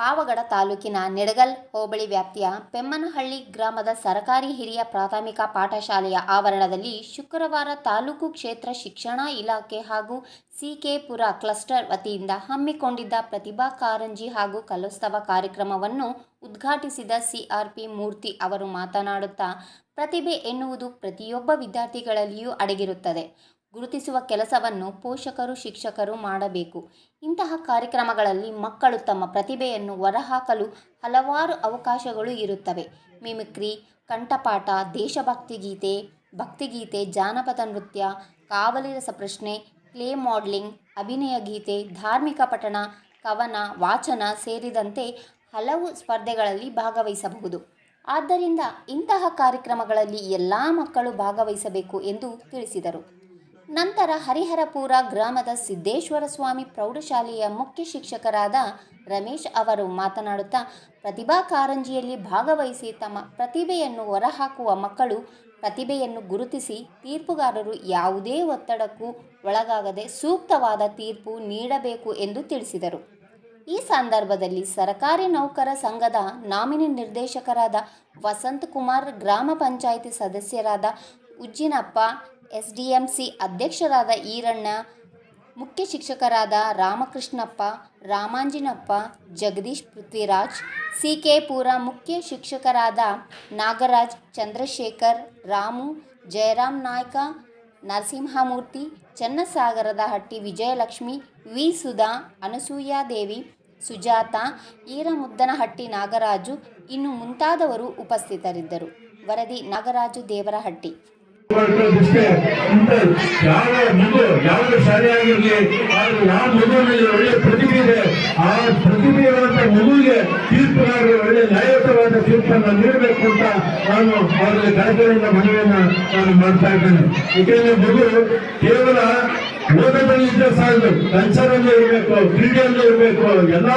ಪಾವಗಡ ತಾಲೂಕಿನ ನೆಡಗಲ್ ಹೋಬಳಿ ವ್ಯಾಪ್ತಿಯ ಪೆಮ್ಮನಹಳ್ಳಿ ಗ್ರಾಮದ ಸರಕಾರಿ ಹಿರಿಯ ಪ್ರಾಥಮಿಕ ಪಾಠಶಾಲೆಯ ಆವರಣದಲ್ಲಿ ಶುಕ್ರವಾರ ತಾಲೂಕು ಕ್ಷೇತ್ರ ಶಿಕ್ಷಣ ಇಲಾಖೆ ಹಾಗೂ ಸಿಕೆಪುರ ಕ್ಲಸ್ಟರ್ ವತಿಯಿಂದ ಹಮ್ಮಿಕೊಂಡಿದ್ದ ಪ್ರತಿಭಾ ಕಾರಂಜಿ ಹಾಗೂ ಕಲೋತ್ಸವ ಕಾರ್ಯಕ್ರಮವನ್ನು ಉದ್ಘಾಟಿಸಿದ ಸಿಆರ್ಪಿ ಮೂರ್ತಿ ಅವರು ಮಾತನಾಡುತ್ತಾ, ಪ್ರತಿಭೆ ಎನ್ನುವುದು ಪ್ರತಿಯೊಬ್ಬ ವಿದ್ಯಾರ್ಥಿಗಳಲ್ಲಿಯೂ ಅಡಗಿರುತ್ತದೆ. ಗುರುತಿಸುವ ಕೆಲಸವನ್ನು ಪೋಷಕರು, ಶಿಕ್ಷಕರು ಮಾಡಬೇಕು. ಇಂತಹ ಕಾರ್ಯಕ್ರಮಗಳಲ್ಲಿ ಮಕ್ಕಳು ತಮ್ಮ ಪ್ರತಿಭೆಯನ್ನು ಹೊರಹಾಕಲು ಹಲವಾರು ಅವಕಾಶಗಳು ಇರುತ್ತವೆ. ಮಿಮಿಕ್ರಿ, ಕಂಠಪಾಠ, ದೇಶಭಕ್ತಿ ಗೀತೆ ಭಕ್ತಿಗೀತೆ ಜಾನಪದ ನೃತ್ಯ, ಕಾವಲಿ ರಸಪ್ರಶ್ನೆ ಕ್ಲೇ ಮಾಡಲಿಂಗ್, ಅಭಿನಯ ಗೀತೆ, ಧಾರ್ಮಿಕ ಪಠಣ, ಕವನ, ವಾಚನ ಸೇರಿದಂತೆ ಹಲವು ಸ್ಪರ್ಧೆಗಳಲ್ಲಿ ಭಾಗವಹಿಸಬಹುದು. ಆದ್ದರಿಂದ ಇಂತಹ ಕಾರ್ಯಕ್ರಮಗಳಲ್ಲಿ ಎಲ್ಲ ಮಕ್ಕಳು ಭಾಗವಹಿಸಬೇಕು ಎಂದು ತಿಳಿಸಿದರು. ನಂತರ ಹರಿಹರಪುರ ಗ್ರಾಮದ ಸಿದ್ದೇಶ್ವರ ಸ್ವಾಮಿ ಪ್ರೌಢಶಾಲೆಯ ಮುಖ್ಯ ಶಿಕ್ಷಕರಾದ ರಮೇಶ್ ಅವರು ಮಾತನಾಡುತ್ತಾ, ಪ್ರತಿಭಾ ಕಾರಂಜಿಯಲ್ಲಿ ಭಾಗವಹಿಸಿ ತಮ್ಮ ಪ್ರತಿಭೆಯನ್ನು ಹೊರಹಾಕುವ ಮಕ್ಕಳು ಪ್ರತಿಭೆಯನ್ನು ಗುರುತಿಸಿ ತೀರ್ಪುಗಾರರು ಯಾವುದೇ ಒತ್ತಡಕ್ಕೂ ಒಳಗಾಗದೆ ಸೂಕ್ತವಾದ ತೀರ್ಪು ನೀಡಬೇಕು ಎಂದು ತಿಳಿಸಿದರು. ಈ ಸಂದರ್ಭದಲ್ಲಿ ಸರಕಾರಿ ನೌಕರ ಸಂಘದ ನಾಮಿನಿ ನಿರ್ದೇಶಕರಾದ ವಸಂತ್ ಕುಮಾರ್ ಗ್ರಾಮ ಪಂಚಾಯಿತಿ ಸದಸ್ಯರಾದ ಉಜ್ಜಿನಪ್ಪ ಎಸ್ಡಿಎಂಸಿ ಅಧ್ಯಕ್ಷರಾದ ಈರಣ್ಣ, ಮುಖ್ಯ ಶಿಕ್ಷಕರಾದ ರಾಮಕೃಷ್ಣಪ್ಪ, ರಾಮಾಂಜಿನಪ್ಪ, ಜಗದೀಶ್ ಪೃಥ್ವಿರಾಜ್ ಸಿ ಕೆ ಪೂರ ಮುಖ್ಯ ಶಿಕ್ಷಕರಾದ ನಾಗರಾಜ್, ಚಂದ್ರಶೇಖರ್, ರಾಮು, ಜಯರಾಮ್ ನಾಯ್ಕ, ನರಸಿಂಹಮೂರ್ತಿ, ಚನ್ನಸಾಗರದ ಹಟ್ಟಿ ವಿಜಯಲಕ್ಷ್ಮಿ, ವಿ ಸುಧಾ ಅನಸೂಯಾದೇವಿ ಸುಜಾತ, ಈರಮುದ್ದನಹಟ್ಟಿ ನಾಗರಾಜು, ಇನ್ನು ಮುಂತಾದವರು ಉಪಸ್ಥಿತರಿದ್ದರು. ವರದಿ ನಾಗರಾಜು ದೇವರಹಟ್ಟಿ. ಇಂಥ ಯಾವ ಮಗು ಯಾವ ಶಾಲೆ ಆಗಿರಲಿ ಆದ್ರೆ ಯಾವ ಪ್ರತಿಭೆ ಇದೆ ಆ ಪ್ರತಿಭೆ ಇರುವಂತ ಮಗುವಿಗೆ ಒಳ್ಳೆ ನ್ಯಾಯಯುತವಾದ ತೀರ್ಪನ್ನು ನೀಡಬೇಕು ಅಂತ ನಾನು ಅವರಿಗೆ ಕಳಕಳಿಯಿಂದ ಮನವಿಯನ್ನ ನಾನು ಮಾಡ್ತಾ ಇದ್ದೇನೆ ಏಕೆಂದ್ರೆ ಮಗು ಕೇವಲ ಓದದಲ್ಲಿ ಇದ್ದ ಸಾಲದು ಇರಬೇಕು ಕ್ರೀಡೆಯಲ್ಲೇ ಇರಬೇಕು ಎಲ್ಲ